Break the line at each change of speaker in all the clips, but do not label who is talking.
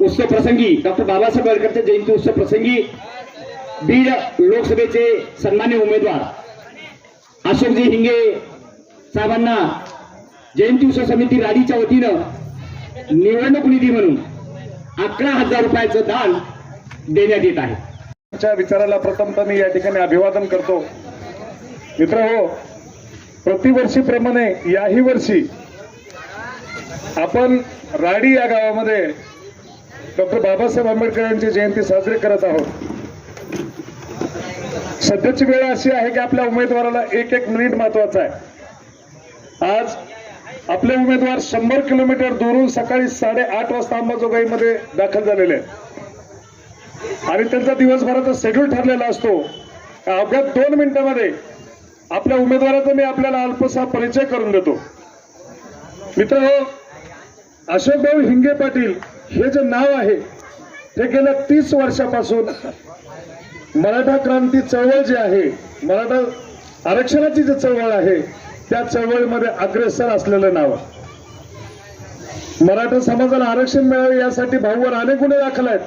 उत्सव प्रसंगी डॉक्टर बाबासाहेब आंबेडकरच्या जयंती उत्सव प्रसंगी बीड लोकसभेचे सन्मान्य उमेदवार अशोकजी हिंगे साहेबांना जयंती उत्सव समिती राडीच्या वतीनं निवडणूक निधी म्हणून अकरा हजार रुपयाचं दान देण्यात येत आहे.
च्या विचाराला प्रथमतः मी या ठिकाणी अभिवादन करतो. मित्र हो प्रतिवर्षीप्रमाणे याही वर्षी आपण राडी या गावामध्ये डॉक्टर बाबासाहेब आंबेडकरांची जयंती साजरी करत आहोत. सध्याची वेळ अशी आहे की आपल्या उमेदवाराला एक एक मिनिट महत्त्वाचा आहे. आज आपले उमेदवार शंभर किलोमीटर दूरून सकाळी साडेआठ वाजता अंबाजोगाईमध्ये दाखल झालेले आहेत. आणि त्यांचा दिवसभराचा शेड्यूल ठरलेला असतो. अवघ्या दोन मिनिटांमध्ये आपल्या उमेदवाराचा मी आपल्याला अल्पसा परिचय करून देतो. मित्र हो अशोकभाऊ हिंगे पाटील हे जे नाव आहे हे गेल्या तीस वर्षापासून मराठा क्रांती चळवळ जी आहे मराठा आरक्षणाची जी चळवळ आहे त्या चळवळीमध्ये अग्रेसर असलेलं नाव मराठा समाजाला आरक्षण मिळावे यासाठी भाऊवर अनेक गुन्हे दाखल आहेत.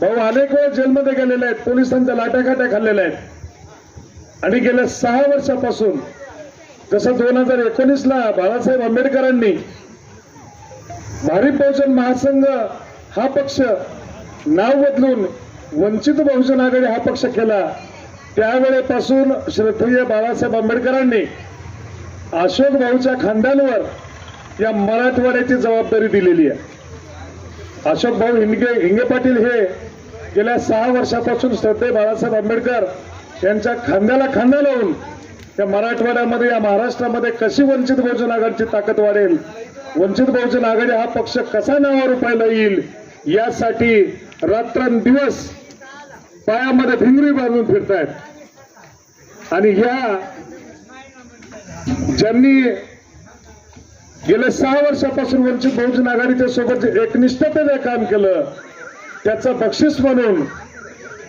भाऊ अनेक वेळ जेलमध्ये गेलेले आहेत पोलिसांच्या लाट्याखाट्या खाल्लेल्या आहेत. आणि गेल्या सहा वर्षापासून जसं दोन हजार एकोणीसला बाळासाहेब आंबेडकरांनी भारी बहुजन महासंघ हा पक्ष नाव बदलून वंचित बहुजन आघाडी हा पक्ष केला. त्यावेळेपासून श्रद्धेय बाळासाहेब आंबेडकरांनी अशोक भाऊच्या खांद्यांवर या मराठवाड्याची जबाबदारी दिलेली आहे. अशोक भाऊ हिंगे हिंगे पाटील हे गेल्या सहा वर्षापासून श्रद्धेय बाळासाहेब आंबेडकर यांच्या खांद्याला खांदा लावून या मराठवाड्यामध्ये या महाराष्ट्रामध्ये कशी वंचित बहुजन आघाडीची ताकद वाढेल वंचित बहुजन आघाडी हा पक्ष कसा नावा रुपायला येईल? यासाठी रात्रंदिवस पायामध्ये भिंगरी बांधून फिरतायत. आणि ह्या ज्यांनी गेल्या सहा वर्षापासून वंचित बहुजन आघाडीच्या सोबत एकनिष्ठतेने काम केलं त्याचं बक्षीस म्हणून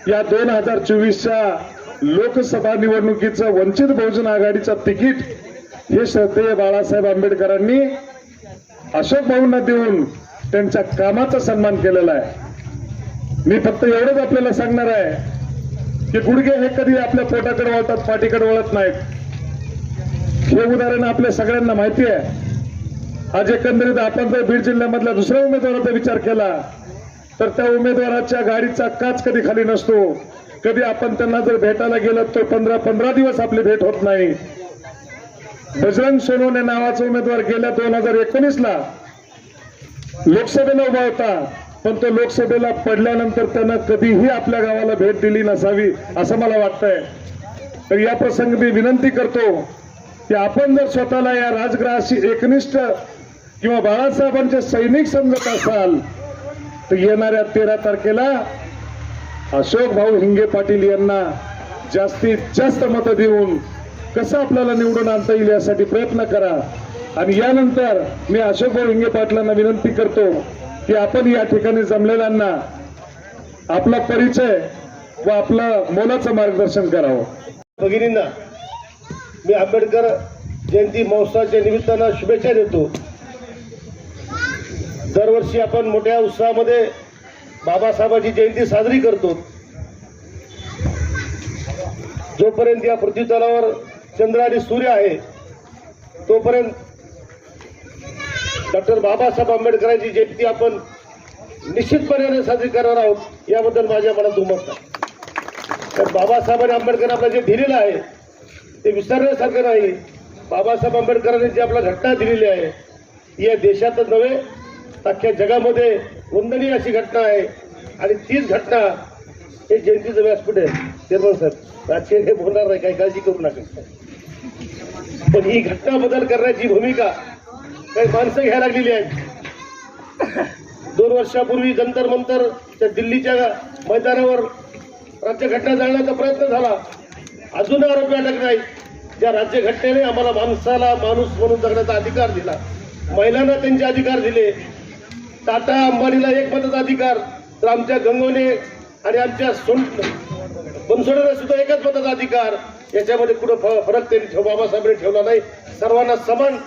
या दोन हजार चोवीसच्या लोकसभा निवडणुकीचं वंचित बहुजन आघाडीचं तिकीट हे श्रद्धेय बाळासाहेब आंबेडकरांनी अशोक भाऊंना देऊन त्यांच्या कामाचा सन्मान केलेला आहे. मी फक्त एवढंच आपल्याला सांगणार आहे की गुडघे हे कधी आपल्या पोटाकडे वळतात पाठीकडे वळत नाहीत. हे उदाहरण आपल्या सगळ्यांना माहिती आहे. आज एकंदरीत आपण जर बीड जिल्ह्यामधल्या दुसऱ्या उमेदवाराचा विचार केला तर त्या उमेदवाराच्या गाडीचा काच कधी खाली नसतो. कधी आपण त्यांना जर भेटायला गेलो तर पंधरा पंधरा दिवस आपली भेट होत नाही. बजरंग सोनवणे नावाचा उमेदवार गेल्या दोन हजार एकोणीसला लोकसभेला उभा होता. पण तो लोकसभेला पडल्यानंतर त्यानं कधीही आपल्या गावाला भेट दिली नसावी असं मला वाटतंय. तर या प्रसंगी मी विनंती करतो की आपण जर स्वतःला या राजग्रहाशी एकनिष्ठ किंवा बाळासाहेबांचे सैनिक समजत असाल तर येणाऱ्या तेरा तारखेला अशोक भाऊ हिंगे पाटील यांना जास्तीत जास्त मतं देऊन कसं आपल्याला निवडून आणता येईल यासाठी प्रयत्न करा. आणि यानंतर मी अशोक भाऊ हिंगे पाटलांना विनंती करतो की आपण या ठिकाणी जमलेल्यांना आपला परिचय व आपलं मोलाचं मार्गदर्शन करावं.
भगिनींना मी आंबेडकर जयंती महोत्सवाच्या निमित्तानं शुभेच्छा देतो. दरवर्षी आपण मोठ्या उत्साहामध्ये बाबासाहेबांची जयंती साजरी करतो. जोपर्यंत या पृथ्वीतलावर चंद्र आणि सूर्य आहे. तोपर्यंत डॉक्टर बाबासाहेब आंबेडकरांची जयंती आपण निश्चितपणे साजरी करणार आहोत. याबद्दल माझ्या मनात उमत नाही. तर बाबासाहेबांनी आंबेडकर आपलं जे दिलेलं आहे ते विसरण्यासारखं नाही. बाबासाहेब आंबेडकरांनी जी आपल्याला घटना दिलेली आहे या देशातच नव्हे अख्ख्या जगामध्ये वंदनीय अशी घटना आहे. आणि तीच घटना हे जयंतीचं व्यासपीठ आहे. चेअरमन साहेब राजकीय हे बोलणार नाही काही काळजी करू नका. पण ही घटना बदल करण्याची भूमिका काही माणसं घ्यायला लागलेली आहेत. दोन वर्षापूर्वी जंतर मंतर त्या दिल्लीच्या मैदानावर राज्यघटना जाळण्याचा प्रयत्न झाला. अजून आरोपी अटक नाही ज्या राज्यघटनेने आम्हाला माणसाला माणूस म्हणून जगण्याचा अधिकार दिला. महिलांना त्यांचे अधिकार दिले. टाटा अंबानीला एक मताचा अधिकार तर आमच्या गंगोने आणि आमच्या सोन बनसोड्याला सुद्धा एकच मताचा अधिकार. याच्यामध्ये कुठं फ- फरक त्यांनी ठेव बाबासाहेबांनी ठेवला नाही. सर्वांना समान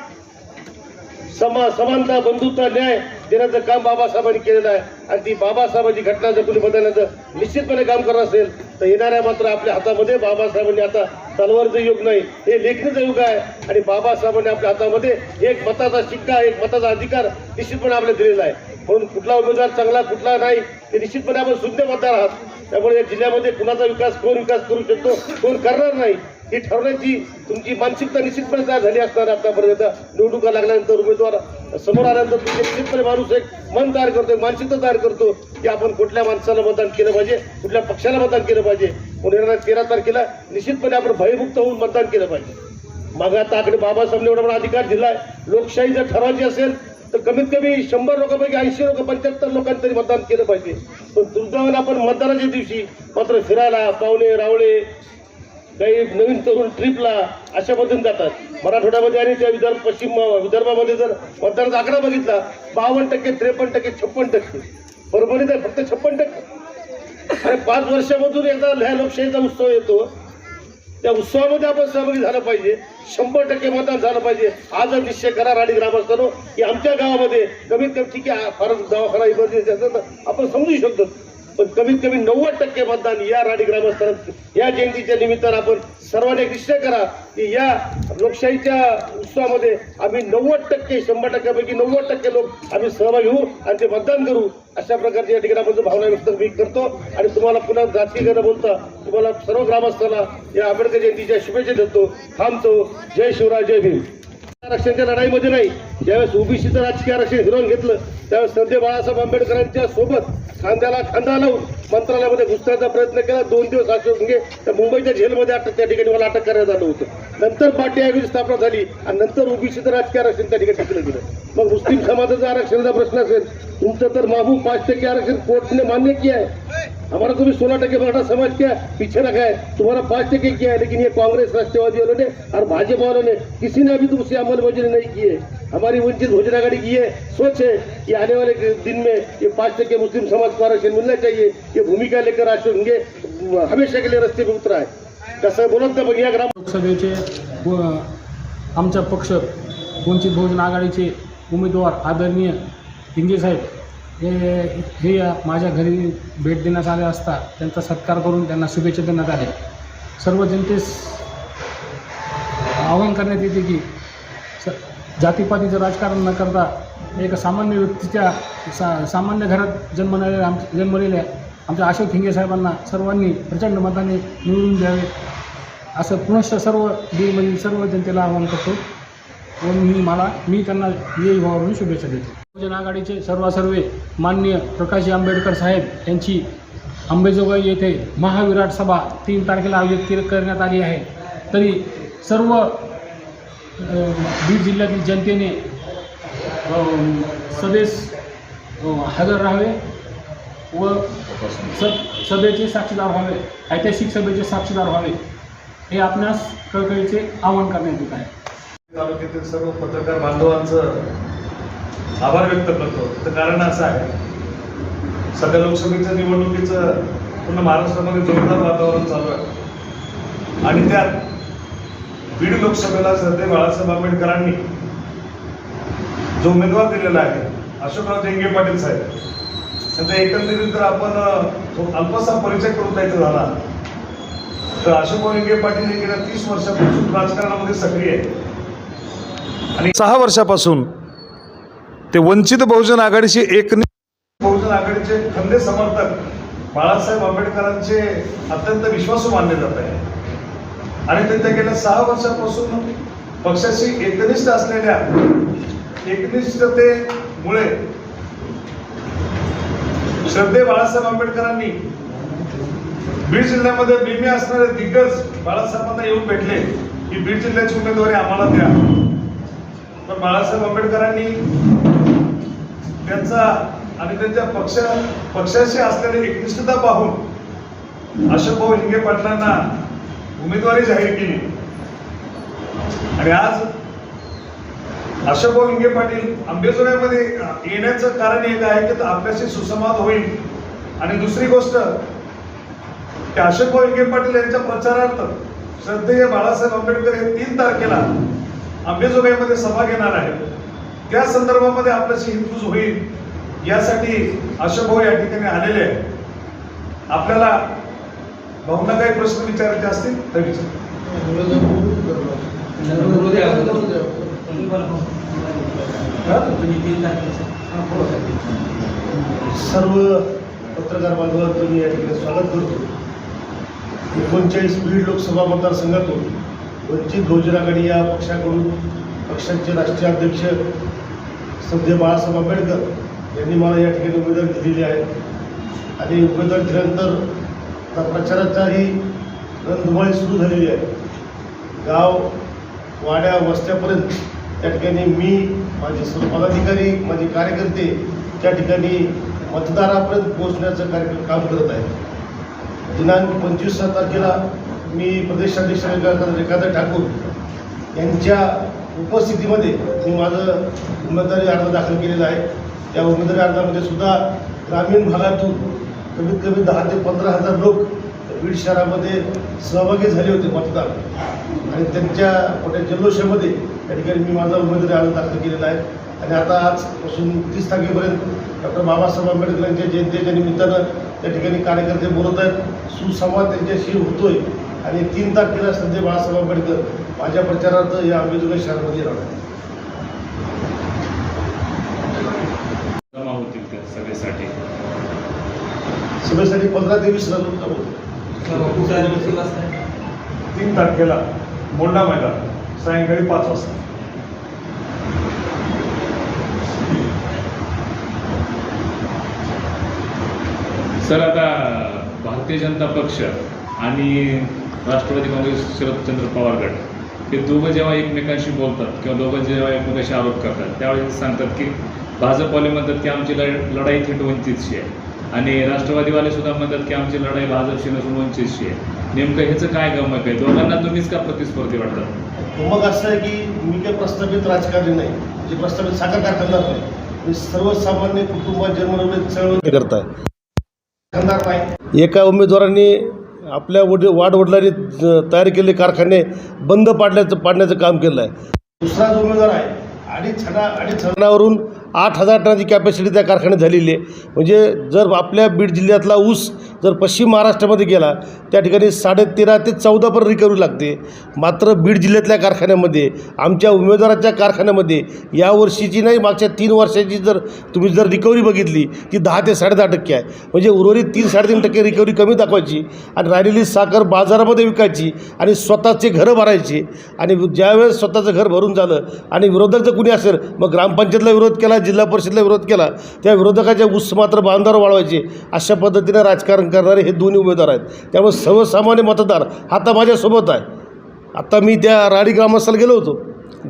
समा समानता बंधुत्व न्याय देण्याचं काम बाबासाहेबांनी केलेलं आहे. आणि ती बाबासाहेबांची घटना जर कुणी बदलण्याचं निश्चितपणे काम करत असेल तर येणाऱ्या मात्र आपल्या हातामध्ये बाबासाहेबांनी आता तलवारचं युग नाही. हे लेखणीचं युग आहे. आणि बाबासाहेबांनी आपल्या हातामध्ये एक मताचा शिक्का एक मताचा अधिकार निश्चितपणे आपल्याला दिलेला आहे. म्हणून कुठला उमेदवार चांगला कुठला नाही ते निश्चितपणे आपण शुद्ध मतदार आहात. त्यामुळे या जिल्ह्यामध्ये कुणाचा विकास कोण विकास करू शकतो कोण करणार नाही ही ठरवण्याची तुमची मानसिकता निश्चितपणे तयार झाली असणार आतापर्यंत. निवडणुका लागल्यानंतर उमेदवार समोर आल्यानंतर तुम्ही निश्चितपणे माणूस एक मन तयार करतो एक मानसिकता तयार करतो की आपण कुठल्या माणसाला मतदान केलं पाहिजे कुठल्या पक्षाला मतदान केलं पाहिजे. म्हणून तेरा तारखेला निश्चितपणे आपण भयमुक्त होऊन मतदान केलं पाहिजे. मग आता आकडे बाबासाहेबांनी एवढा मोठा अधिकार दिलाय लोकशाही जर ठरवायची असेल तर कमीत कमी शंभर लोकांपैकी ऐंशी लोक पंच्याहत्तर लोकांनी तरी मतदान केलं पाहिजे. पण दुर्दैवाने आपण मतदानाच्या दिवशी मात्र फिरायला पाहुणे रावळे काही नवीन तरुण ट्रिपला अशा पद्धतीने जातात. मराठवाड्यामध्ये आणि त्या विदर्भ पश्चिम विदर्भामध्ये जर मतदानाचा आकडा बघितला बावन्न टक्के त्रेपन्न टक्के छप्पन टक्के. परभणीत आहे फक्त छप्पन टक्के. आणि पाच वर्षामधून एकदा ह्या लोकशाहीचा उत्सव येतो. त्या उत्सवामध्ये आपण सहभागी झालं पाहिजे. शंभर टक्के मतदान झालं पाहिजे. आजच निश्चय करा राणी ग्रामस्थांनो की आमच्या गावामध्ये कमीत कमी ठीक आहे फार दवाखाना इमर्जन्सी असेल तर आपण समजू शकतो. पण कमीत कमी नव्वद टक्के मतदान या राणी ग्रामस्थांना या जयंतीच्या निमित्तानं आपण सर्वांनी एक निश्चय करा की या लोकशाहीच्या उत्सवामध्ये आम्ही नव्वद टक्के शंभर टक्क्यापैकी नव्वद टक्के लोक आम्ही सहभागी होऊ आणि ते मतदान करू अशा प्रकारच्या या ठिकाणी आपण भावना व्यक्त मी करतो. आणि तुम्हाला पुन्हा जाती न बोलता तुम्हाला सर्व ग्रामस्थांना या आंबेडकर जयंतीच्या शुभेच्छा देतो. थांबतो. जय शिवराय जय भीम. आरक्षणाच्या लढाईमध्ये नाही. ज्यावेळेस ओबीसीचं राजकीय आरक्षण हिरवून घेतलं त्यावेळेस संजय बाळासाहेब आंबेडकरांच्या सोबत खांद्याला खांदा लावून मंत्रालयामध्ये घुसण्याचा प्रयत्न केला. दोन दिवस अशोक तर मुंबईच्या जेलमध्ये अटक त्या ठिकाणी मला अटक करण्यात आलं होतं. नंतर पार्टी आयोगाची स्थापना झाली आणि नंतर ओबीसीचं राजकीय आरक्षण त्या ठिकाणी टाकलं गेलं. मग मुस्लिम समाजाचा आरक्षणाचा प्रश्न असेल. तुमचं तर मागू पाच टक्के आरक्षण कोर्टने मान्य किया आहे. हमारा तुम्ही सोळा सोलह टके मराठा समाज क्या पीछे रखा है। तुम्हारा पाँच टके किया है लेकिन ये कांग्रेस राष्ट्रवादी वालों ने और भाजपा वालों ने किसी ने अभी तुमसे उसे नहीं की है हमारी वंचित भोजन आघाड़ी की है। सोच है कि आने वाले दिन में ये पाँच टके मुस्लिम समाज को आरक्षण मिलना चाहिए। ये भूमिका लेकर अशोक होंगे हमेशा के लिए रस्ते पे उतरा है। कसं बोलत ना बघ या ग्राम
लोकसभेचे व आमचा पक्ष वंचित बहुजन आघाडीचे उमेदवार आदरणीय हिंगे साहेब हे हे माझ्या घरी भेट देण्यास आले असता त्यांचा सत्कार करून त्यांना शुभेच्छा देण्यात आल्या सर्व जनतेस आवाहन करण्यात येते की स जातीपातीचं राजकारण न करता एक सामान्य व्यक्तीच्या सा सामान्य घरात जन्मलेल्या आम जन्मलेल्या आमच्या अशोक हिंगे साहेबांना सर्वांनी प्रचंड मताने निवडून द्यावे असं पुनश्च सर्व बीडमधील सर्व जनतेला आवाहन करतो. व मी मला मी त्यांना ये भावावरून शुभेच्छा देतो. बहुजन आघाडीचे सर्वासर्वे माननीय प्रकाश आंबेडकर साहेब यांची अंबेजोगाई येथे महाविराट सभा तीन तारखेला आयोजित करण्यात आली आहे. तरी सर्व बीड जिल्ह्यातील जनतेने सभेस हजर राहावे व स सभेचे साक्षीदार व्हावे ऐतिहासिक सभेचे साक्षीदार व्हावे हे आपणास कळकळीचे आवाहन करण्यात येत आहे.
तालुक्यातील सर्व पत्रकार बांधवांचं आभार व्यक्त करतो. त्याचं कारण असं आहे सध्या लोकसभेच्या निवडणुकीचं पूर्ण महाराष्ट्रामध्ये जोरदार वातावरण चालू आहे. आणि त्यात बीड लोकसभेला सध्या बाळासाहेब आंबेडकरांनी जो उमेदवार दिलेला आहे अशोकराव जेंगे पाटील साहेब सध्या एकंदरीत जर आपण अल्पसा परिचय करून द्यायचा झाला तर अशोकराव जेंगे पाटील हे गेल्या तीस वर्षापासून राजकारणामध्ये सक्रिय आहे आणि सहा वर्षापासून ते वंचित बहुजन आघाडीचे एक बहुजन आघाडीचे खंदे समर्थक बाळासाहेब आंबेडकरांचे अत्यंत विश्वासू मानले जात आहे. आणि ते त्या गेल्या सहा वर्षापासून पक्षाशी एकनिष्ठ असलेल्या एकनिष्ठतेमुळे श्रद्धे बाळासाहेब आंबेडकरांनी बीड जिल्ह्यामध्ये बिमी असणारे दिग्गज बाळासाहेबांना येऊन भेटले. की बीड जिल्ह्याची उमेदवारी आम्हाला द्या. पण बाळासाहेब आंबेडकरांनी त्यांचा आणि त्यांच्या पक्ष पक्षाशी असलेली एकनिष्ठता पाहून अशोकभाऊ हिंगे पाटलांना उमेदवारी जाहीर केली. आणि आज अशोकभाऊ हिंगे पाटील आंबेजोगाईमध्ये येण्याचं कारण एक आहे की आपल्याशी सुसंवाद होईल. आणि दुसरी गोष्ट की अशोकभाऊ हिंगे पाटील यांच्या प्रचारार्थ श्रद्धेय बाळासाहेब आंबेडकर हे तीन तारखेला अंबेजोगाईमध्ये सभा घेणार आहेत. त्या संदर्भामध्ये आपल्याशी हितगुज होईल यासाठी अशोक भाऊ या ठिकाणी आलेले आहे आपल्याला भाऊंना काही प्रश्न विचारायचे असतील तर विचार.
सर्व पत्रकार बांधवांचं मी या ठिकाणी स्वागत करतो. एकोणचाळीस बीड लोकसभा मतदारसंघातून वंचित बहुजन आघाडी या पक्षाकडून पक्षाचे राष्ट्रीय अध्यक्ष सध्या बाळासाहेब आंबेडकर यांनी मला या ठिकाणी उमेदवारी दिलेली आहे. आणि उमेदवारी दिल्यानंतर आता प्रचाराचाही रणधुमाळी सुरू झालेली आहे. गाव वाड्या वस्त्यापर्यंत त्या ठिकाणी मी माझे सर्व पदाधिकारी माझे कार्यकर्ते त्या ठिकाणी मतदारापर्यंत पोहोचण्याचं कार्यक्रम काम करत आहे दिनांक पंचवीस तारखेला मी प्रदेशाध्यक्ष रेखादा ठाकूर यांच्या उपस्थितीमध्ये मी माझं उमेदवारी अर्ज दाखल केलेला आहे. त्या उमेदवारी अर्जामध्ये सुद्धा ग्रामीण भागातून कमीत कमी दहा ते पंधरा हजार लोक बीड शहरामध्ये सहभागी झाले होते मतदार आणि त्यांच्या मोठ्या जल्लोषामध्ये त्या ठिकाणी मी माझा उमेदवारी अर्ज दाखल केलेला आहे. आणि आता आजपासून तीस तारखेपर्यंत डॉक्टर बाबासाहेब आंबेडकर यांच्या जयंतीच्या निमित्तानं त्या ठिकाणी कार्यकर्ते बोलत आहेत. सुसंवाद त्यांच्याशी होतोय. आणि तीन तारखेला संजय बाळासाहेब आंबेडकर माझ्या प्रचारार्थ या अंबेजोगाई शहरामध्ये
त्या सभेसाठी.
सभेसाठी पंधरा ते वीस हजार
तीन तारखेला मोंडा मैदान सायंकाळी पाच वाजता.
सर आता भारतीय जनता पक्ष आणि राष्ट्रवादी काँग्रेस शरदचंद्र पवार गट. हे दोघं जेव्हा एकमेकांशी बोलतात किंवा दोघं जेव्हा एकमेकांशी आरोप करतात त्यावेळेस ते सांगतात की भाजपवाले म्हणतात की आमची लढ- लढाई थेट वंचितशी आहे. आणि राष्ट्रवादीवाले सुद्धा म्हणतात की आमची लढाई भाजपशी नसून वंचितशी आहे. नेमकं ह्याचं काय गमक आहे? दोघांना तुम्हीच का प्रतिस्पर्धी वाटतात?
मग असं आहे की मी काही प्रस्थापित राजकारणी नाही. जे प्रस्थापित साखर कारखानदार नाही. मी सर्वसामान्य कुटुंबात जन्मलेले चळवळ करताय. एका उमेदवारांनी आपल्या वडील वाडवडिलांनी तयार केलेले कारखाने बंद पाडण्याचं पाडण्याचं काम केलं आहे दुसरा जो उमेदवार आहे अडीच अडीच हनावरून आठ हजार टनाची कॅपॅसिटी त्या कारखान्यात झालेली आहे. म्हणजे जर आपल्या बीड जिल्ह्यातला ऊस जर पश्चिम महाराष्ट्रामध्ये गेला त्या ठिकाणी साडेतेरा ते चौदापर्यंत रिकव्हरी लागते. मात्र बीड जिल्ह्यातल्या कारखान्यामध्ये आमच्या उमेदवाराच्या कारखान्यामध्ये या वर्षीची नाही मागच्या तीन वर्षाची जर तुम्ही जर रिकव्हरी बघितली ती दहा ते साडेदहा टक्के आहे. म्हणजे उर्वरित तीन साडेतीन टक्के रिकव्हरी कमी दाखवायची आणि राहिलेली साखर बाजारामध्ये विकायची आणि स्वतःचे घरं भरायची आणि ज्यावेळेस स्वतःचं घर भरून झालं आणि विरोधक जर कुणी असेल मग ग्रामपंचायतला विरोध केला जिल्हा परिषदला विरोध केला त्या विरोधकाच्या ऊस मात्र बांधावर वाढवायचे अशा पद्धतीनं राजकारण करणारे हे दोन्ही उमेदवार आहेत. त्यामुळे सर्वसामान्य मतदार हा आता माझ्यासोबत आहे. आत्ता मी त्या राडी ग्रामस्थाला गेलो होतो.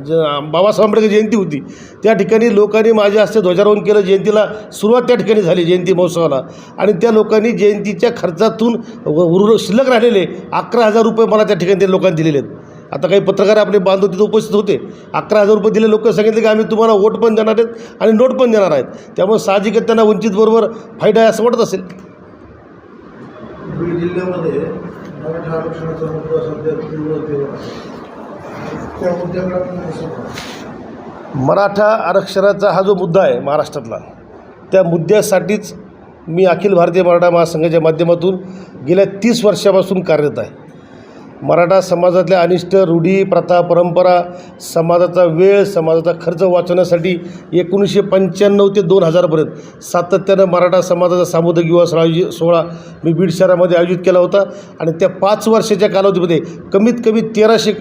ज बाबासाहेब आंबेडकर जयंती होती. त्या ठिकाणी लोकांनी माझ्या हस्ते ध्वजारोहण केलं. जयंतीला सुरुवात त्या ठिकाणी झाली जयंती महोत्सवाला. आणि त्या लोकांनी जयंतीच्या खर्चातून उर शिल्लक राहिलेले अकरा हजार रुपये मला त्या ठिकाणी त्या लोकांनी दिलेले आहेत. आता काही पत्रकार आपले बांधव तिथे उपस्थित होते. अकरा हजार रुपये दिले लोक सांगितले की आम्ही तुम्हाला वोट पण देणार आहेत आणि नोट पण देणार आहेत. त्यामुळे साहजिकच त्यांना वंचितबरोबर फायदा आहे असं वाटत असेल.
बीड जिल्ह्यामध्ये मराठा आरक्षणाचा मुद्दा सध्या तीव्रतेवर आहे. त्या मुद्द्याकडे आपण कसं पाहतो?
मराठा आरक्षणाचा हा जो मुद्दा आहे महाराष्ट्रातला त्या मुद्द्यासाठीच मी अखिल भारतीय मराठा महासंघाच्या माध्यमातून गेल्या तीस वर्षापासून कार्यरत आहे. मराठा समाजातल्या अनिष्ट रूढी प्रथा परंपरा समाजाचा वेळ समाजाचा खर्च वाचवण्यासाठी एकोणीसशे पंच्याण्णव ते दोन हजारपर्यंत सातत्यानं मराठा समाजाचा सामुदायिक विवाह सोहळा सोहळा मी बीड शहरामध्ये आयोजित केला होता. आणि त्या पाच वर्षाच्या कालावधीमध्ये कमीत कमी तेराशे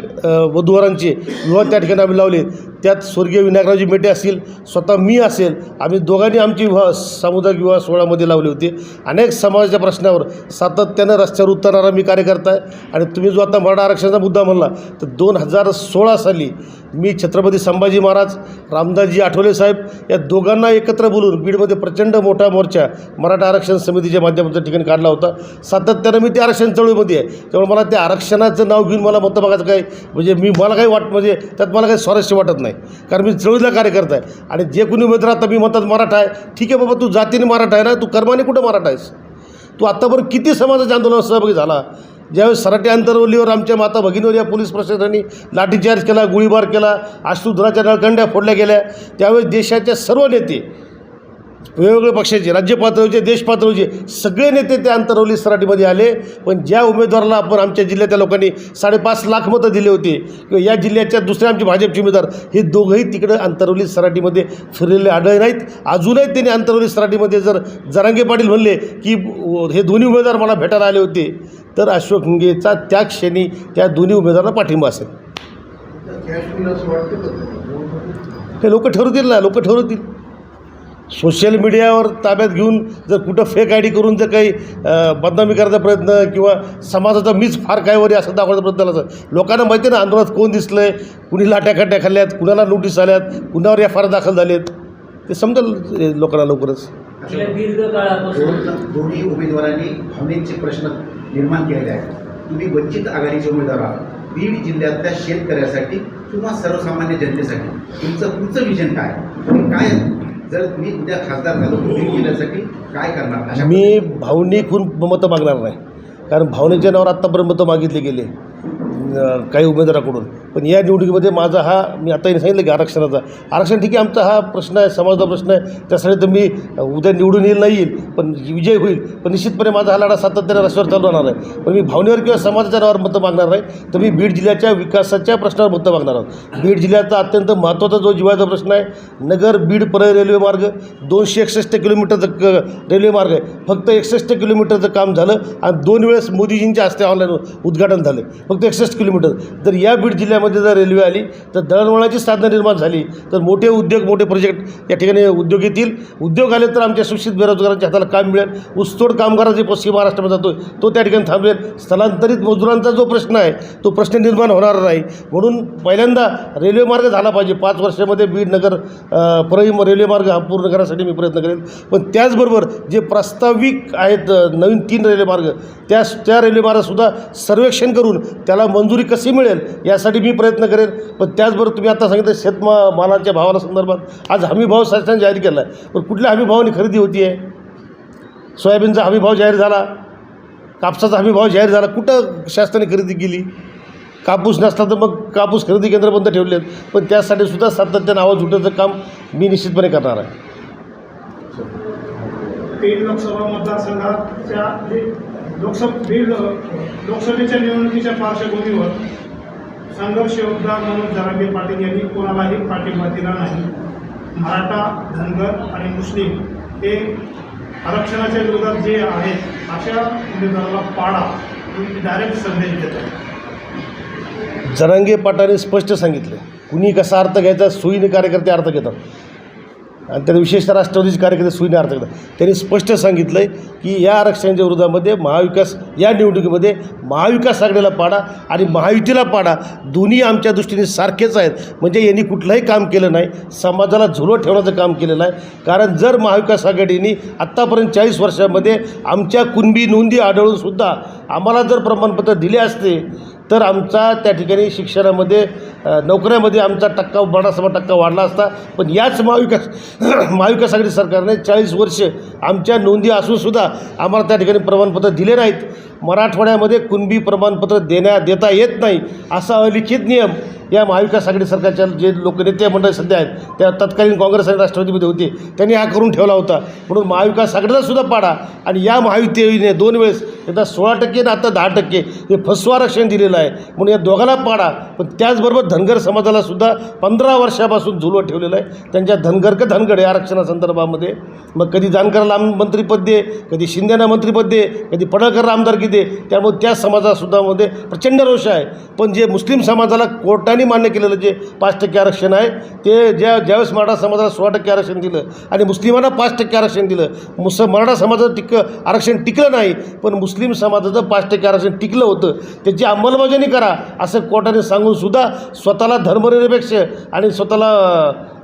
वधूवरांचे विवाह त्या ठिकाणी आम्ही लावले. त्यात स्वर्गीय विनायकरावजी मेटे असतील स्वतः मी असेल आम्ही दोघांनी आमचे विवाह सामुदायिक विवाह सोहळ्यामध्ये लावले होते. अनेक समाजाच्या प्रश्नावर सातत्यानं रस्त्यावर उतरणारा मी कार्यकर्ता आहे. आणि तुम्ही जो आता मराठा आरक्षणाचा मुद्दा म्हणला तर दोन हजार सोळा साली मी छत्रपती संभाजी महाराज रामदासजी आठवले साहेब या दोघांना एकत्र बोलून बीडमध्ये प्रचंड मोठा मोर्चा मराठा आरक्षण समितीच्या माध्यमातून ठिकाणी काढला होता. सातत्यानं मी त्या आरक्षण चळवळीमध्ये आहे. त्यामुळे मला त्या आरक्षणाचं नाव घेऊन मला मतं बघायचं काही म्हणजे मी मला काही वाट म्हणजे त्यात मला काही स्वारस्य वाटत नाही. कारण मी चळवळीला कार्यकर्ता आहे. आणि जे कोणी उमेदवार आता मी मतात मराठा आहे ठीक आहे बाबा तू जातीने मराठा आहे ना तू कर्माने कुठं मराठा आहेस? तू आत्तापर्यंत किती समाजाच्या आंदोलनात सहभागी झाला? ज्यावेळेस सराटे अंतरवलीवर आमच्या माता भगिनीवर या पोलीस प्रशासनाने लाठीचार्ज केला गोळीबार केला अश्रुधुराच्या नळकंड्या फोडल्या गेल्या त्यावेळेस देशाच्या सर्व नेते वेगवेगळ्या पक्षाचे राज्य पातळीचे देश पातळीचे सगळे नेते त्या अंतरवली सराटीमध्ये आले. पण ज्या उमेदवाराला आपण आमच्या जिल्ह्यातल्या लोकांनी साडेपाच लाख मतं दिले होते किंवा या जिल्ह्याच्या दुसऱ्या आमचे भाजपचे उमेदवार हे दोघंही तिकडं अंतरवली सराटीमध्ये फिरलेले आढळले नाहीत. अजूनही त्यांनी अंतरवली सराटीमध्ये जर जरांगे पाटील म्हणले की हे दोन्ही उमेदवार मला भेटायला आले होते. तर अशोक हिंगेचा त्या क्षणी त्या दोन्ही उमेदवारांना पाठिंबा असेल.
असं?
हे लोक ठरवतील ना लोक ठरवतील. सोशल मीडियावर ताब्यात घेऊन जर कुठं फेक आय डी करून जर काही बदनामी करायचा प्रयत्न किंवा समाजाचा मीच फार काय वरी असं दाखवायचा प्रयत्न झाला असेल लोकांना माहिती आहे ना आंदोलनात कोण दिसलं आहे कुणी लाट्याकाट्या खाल्ल्यात कुणाला नोटीस आल्यात कुणावर एफ आर दाखल झालेत. ते समजेल लोकांना लवकरच.
दीर्घ काळापासून
दोन्ही उमेदवारांनी भावनेचे प्रश्न निर्माण केलेले आहेत. तुम्ही वंचित आघाडीचे उमेदवार आहात. बीड जिल्ह्यातल्या शेतकऱ्यासाठी किंवा सर्वसामान्य जनतेसाठी तुमचं पुढचं विजन काय? काय जर तुम्ही उद्या खासदार झालो बीड जिल्ह्यासाठी काय करणार?
मी भावनिक होऊन मतं मागणार नाही. कारण भावनेच्या नावावर आत्तापर्यंत मतं मागितले गेले. काही उमेदवाराकडून. पण या निवडणुकीमध्ये माझा हा मी आता सांगितलं की आरक्षणाचा. आरक्षण ठीक आहे आमचा हा प्रश्न आहे समाजाचा प्रश्न आहे. त्यासाठी तर मी उद्या निवडून येईल नाही येईल पण विजय होईल. पण निश्चितपणे माझा हा लढा सातत्याने रस्त्यावर चालू राहणार आहे. पण मी भावनेवर किंवा समाजाच्या नावावर मतं मागणार नाही तर मी बीड जिल्ह्याच्या विकासाच्या प्रश्नावर मतं मागणार आहोत. बीड जिल्ह्याचा अत्यंत महत्त्वाचा जो जिवाचा प्रश्न आहे नगर बीड परळ रेल्वे मार्ग दोनशे एकसष्ट किलोमीटरचं क रेल्वे मार्ग आहे. फक्त एकसष्ट किलोमीटरचं काम झालं आणि दोन वेळेस मोदीजींच्या हस्ते ऑनलाईन उद्घाटन झालं. फक्त एकसष्ट किलोमीटर. जर या बीड जिल्ह्यामध्ये जर रेल्वे आली तर दळणवळणाची साधनं निर्माण झाली तर मोठे उद्योग मोठे प्रोजेक्ट या ठिकाणी उद्योग येतील. उद्योग आले तर आमच्या शिक्षित बेरोजगारांच्या हाताला काम मिळेल. ऊसतोड कामगार जे पश्चिम महाराष्ट्रामध्ये जातो तो त्या ठिकाणी थांबेल स्थलांतरित मजुरांचा जो प्रश्न आहे तो प्रश्न निर्माण होणार नाही. म्हणून पहिल्यांदा रेल्वे मार्ग झाला पाहिजे. पाच वर्षामध्ये बीड नगर परळी रेल्वे मार्ग हा पूर्ण करण्यासाठी मी प्रयत्न करेन. पण त्याचबरोबर जे प्रास्ताविक आहेत नवीन तीन रेल्वे मार्ग त्या त्या रेल्वे मार्गसुद्धा सर्वेक्षण करून त्याला मंजूर कशी मिळेल यासाठी मी प्रयत्न करेन. पण त्याचबरोबर तुम्ही आता सांगितलं शेतमा मालाच्या भावाला संदर्भात. आज हमीभाव शासनाने जाहीर केला आहे पण कुठल्या हमीभावाने खरेदी होती आहे सोयाबीनचा हमीभाव जाहीर झाला. कापसाचा हमीभाव जाहीर झाला. कुठं शासनाने खरेदी केली? कापूस नसला तर मग कापूस खरेदी केंद्र बंद ठेवले आहेत पण त्यासाठी सुद्धा सातत्यानं आवाज उठण्याचं काम मी निश्चितपणे करणार आहे.
लोकसभा मतदारसंघाच्या लोकसभा बीड लोकसभेच्या निवडणुकीच्या पार्श्वभूमीवर संघर्ष योद्धा म्हणून जरांगे पाटील यांनी कोणालाही पाठिंबा दिला नाही. मराठा धनगर आणि मुस्लिम हे आरक्षणाच्या विरोधात जे आहेत अशा उमेदवाराला पाडा डायरेक्ट संदेश देत आहेत
जरांगे पाटाने स्पष्ट सांगितलं. कुणी कसा अर्थ घ्यायचा सुईने कार्यकर्ते अर्थ घेतात. आणि त्याने विशेषतः राष्ट्रवादीचे कार्यकर्ते सुईने त्यांनी स्पष्ट सांगितलं आहे की या आरक्षणाच्या विरोधामध्ये महाविकास या निवडणुकीमध्ये महाविकास आघाडीला पाडा आणि महायुतीला पाडा. दोन्ही आमच्या दृष्टीने सारखेच आहेत. म्हणजे यांनी कुठलंही काम केलं नाही. समाजाला झुलवत ठेवण्याचं काम केलेलं आहे. कारण जर महाविकास आघाडीने आत्तापर्यंत चाळीस वर्षामध्ये आमच्या कुणबी नोंदी आढळूनसुद्धा आम्हाला जर प्रमाणपत्र दिले असते तर आमचा त्या ठिकाणी शिक्षणामध्ये नोकऱ्यामध्ये आमचा टक्का बराचसा टक्का वाढला असता. पण याच महाविकास महाविकास आघाडी सरकारने चाळीस वर्ष आमच्या नोंदी असूनसुद्धा आम्हाला त्या ठिकाणी प्रमाणपत्र दिले नाहीत. मराठवाड्यामध्ये कुणबी प्रमाणपत्र देण्या देता येत नाही असा अलिखित नियम या महाविकास आघाडी सरकारच्या जे लोक नेते मंडळ सध्या आहेत त्या तत्कालीन काँग्रेस आणि राष्ट्रवादीमध्ये होते त्यांनी हा करून ठेवला होता. म्हणून महाविकास आघाडीला सुद्धा पाडा. आणि या महायुतीने दोन वेळेस एकदा सोळा टक्के आणि आता दहा टक्के हे फसवं आरक्षण दिलेलं आहे. म्हणून या दोघांना पाडा. पण त्याचबरोबर धनगर समाजाला सुद्धा पंधरा वर्षापासून झुलवत ठेवलेलं आहे. त्यांच्या धनगर का धनगड या आरक्षणासंदर्भामध्ये. मग कधी जानकरला मंत्रीपद दे कधी शिंदेना मंत्रीपद दे कधी पडळकरला आमदारकी दे. त्यामुळे त्या समाजासुद्धामध्ये प्रचंड रोष आहे. पण जे मुस्लिम समाजाला कोर्टाने मान्य केलेलं जे पाच टक्के आरक्षण आहे ते ज्या ज्यावेळेस मराठा समाजाला सोळा टक्के आरक्षण दिलं आणि मुस्लिमांना पाच टक्के आरक्षण दिलं मुस मराठा समाजाचं टिक आरक्षण टिकलं नाही पण मुस्लिम समाजाचं पाच टक्के आरक्षण टिकलं होतं. त्याची अंमलबजावणी करा असं कोर्टाने सांगूनसुद्धा स्वतःला धर्मनिरपेक्ष आणि स्वतःला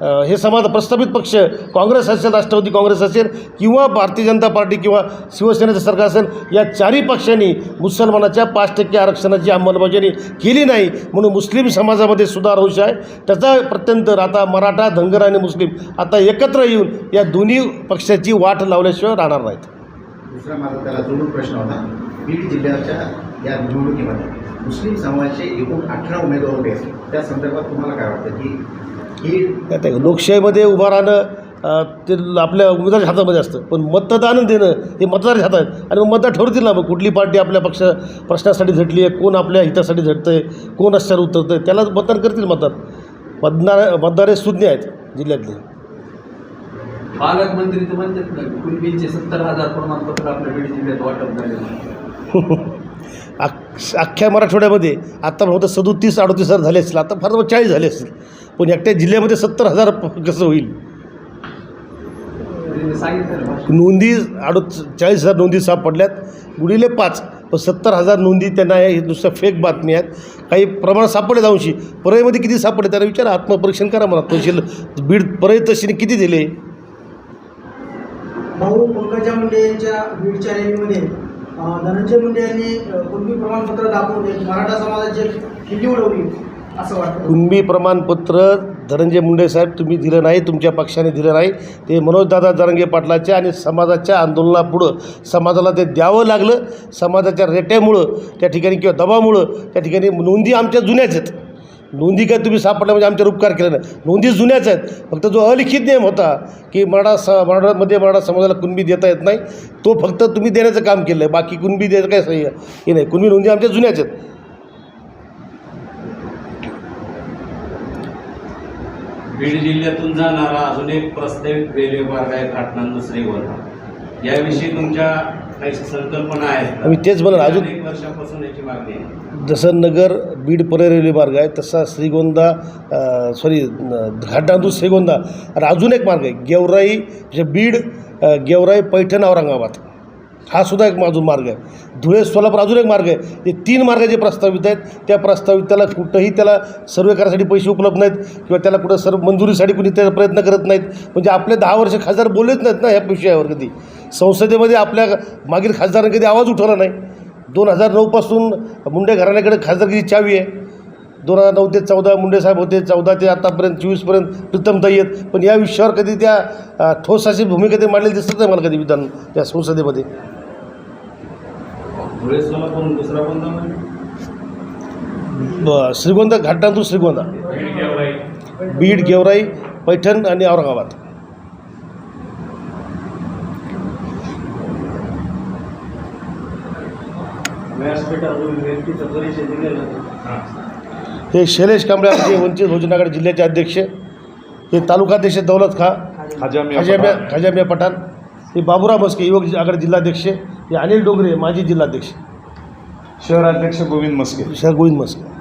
हे समाज प्रस्थापित पक्ष काँग्रेस असेल राष्ट्रवादी काँग्रेस असेल किंवा भारतीय जनता पार्टी किंवा शिवसेनेचं सरकार असेल या चारही पक्षांनी मुसलमानाच्या पाच टक्के आरक्षणाची अंमलबजावणी केली नाही म्हणून मुस्लिम समाजामध्ये सुधार होऊ आहे. त्याचा प्रत्यंतर आता मराठा धनगर आणि मुस्लिम आता एकत्र येऊन या दोन्ही पक्षाची वाट लावल्याशिवाय राहणार नाहीत.
दुसरा माझा त्याला जोडून प्रश्न होता. बीड जिल्ह्याच्या या निवडणुकीमध्ये मुस्लिम समाजाचे एकूण अठरा उमेदवार उभे आहेत. त्या संदर्भात तुम्हाला काय वाटतं की ही.
लोकशाहीमध्ये उभं राहणं ते आपल्या उमेदवाराच्या हातामध्ये असतं. पण मतदान देणं हे मतदाराच्या हातात आहे. आणि मग मतदार ठरवतील ना मग कुठली पार्टी आपल्या पक्ष प्रश्नासाठी झटली आहे कोण आपल्या हितासाठी झटतं आहे कोण रस्त्यावर उतरतं आहे त्याला मतदान करतील मतदार. मतदार मतदार हे सुज्ञ आहेत जिल्ह्यातले.
पालकमंत्री तर म्हणतात ना कुणबीचे सत्तर हजार प्रमाणपत्र आपल्या बीड जिल्ह्यात वाटप झाले
अख अख्ख्या मराठवाड्यामध्ये आता फक्त सदोतीस अडतीस हजार झाले असतील आता फार चाळीस झाले असतील. पण एकट्या जिल्ह्यामध्ये सत्तर हजार कसं होईल? नोंदी अडो चाळीस हजार नोंदी सापडल्यात गुणिले पाच पण सत्तर हजार नोंदी त्यांना हे दुसऱ्या फेक बातमी आहेत. काही प्रमाण सापडले जाऊनशी. परळीमध्ये किती सापडले त्याला विचारा आत्मपरीक्षण करा मला तहसील बीड परळी तहसीलने किती दिले?
भाऊ पंकजा मुंडे यांच्या बीडच्या रॅलीमध्ये धनंजय मुंडे यांनी कुणबी प्रमाणपत्र दाखवले मराठा समाजाची खिल्ली उडवली असं वाटतं.
कुणबी प्रमाणपत्र धनंजय मुंडे साहेब तुम्ही दिलं नाही तुमच्या पक्षाने दिलं नाही. ते मनोजदादा जरंगे पाटलाच्या आणि समाजाच्या आंदोलनापुढं समाजाला ते द्यावं लागलं. समाजाच्या रेट्यामुळं त्या ठिकाणी किंवा दबामुळं त्या ठिकाणी नोंदी आमच्या जुन्याच आहेत. नोंदी काय तुम्ही सापडल्या म्हणजे आमच्यावर उपकार केला नाही. नोंदी जुन्याच आहेत. फक्त जो अलिखित नियम होता की मराठा स मराठामध्ये मराठा समाजाला कुणबी देता येत नाही तो फक्त तुम्ही देण्याचं काम केलं आहे बाकी कुणबी द्यायचं काय सही हे नाही. कुणबी नोंदी आमच्या जुन्याच आहेत.
बीड जिल्ह्यातून जाणारा अजून एक प्रस्तावित रेल्वे मार्ग आहे काटनांदू श्रीगोंदा याविषयी तुमच्या संकल्पना?
आम्ही तेच म्हणलं, अजून-
अनेक वर्षापासून याची मागणी आहे.
जसं नगर बीड परळ रेल्वे मार्ग आहे तसा श्रीगोंदा सॉरी घाटांदूर श्रीगोंदा. आणि अजून एक मार्ग आहे गेवराई म्हणजे बीड गेवराई पैठण औरंगाबाद. हा सुद्धा एक अजून मार्ग आहे. धुळे सोलापूर अजून एक मार्ग आहे. ते तीन मार्ग जे प्रस्तावित आहेत त्या प्रस्तावित त्याला कुठंही त्याला सर्वे करायसाठी पैसे उपलब्ध नाहीत किंवा त्याला कुठं सर्व मंजुरीसाठी कुणी त्याचा प्रयत्न करत नाहीत. म्हणजे आपले दहा वर्ष खासदार बोललेच नाहीत ना ह्या विषयावर कधी. संसदेमध्ये आपल्या मागील खासदारांनी कधी आवाज उठवला नाही. दोन हजार नऊपासून मुंडे घराण्याकडे खासदारकीची चावी आहे. दोन हजार नऊ ते चौदा मुंडे साहेब होते चौदा ते आतापर्यंत चोवीसपर्यंत प्रीतमताई आहेत. पण या विषयावर कधी त्या ठोस अशी भूमिका ते मांडलेली दिसत नाही मला कधी विधान त्या संसदेमध्ये.
धुळे सोलापूर दुसरा कोणता
ब- श्रीगोंदा घाटांतून श्रीगोंदा. बीड गेवराई पैठण आणि औरंगाबाद.
व्यासपीठ अजून व्यक्तीचं परिचय दिलेला
हां
हे शैलेश कांबळे आमचे वंचित बहुजन आघाडी जिल्ह्याचे अध्यक्ष हे तालुकाध्यक्ष दौलत खा खजामिया खजामिया पठाण. हे बाबुराव मस्के युवक आघाडी जिल्हाध्यक्ष हे अनिल डोंगरे माजी जिल्हाध्यक्ष.
शहराध्यक्ष गोविंद मस्के.
शहर गोविंद मस्के.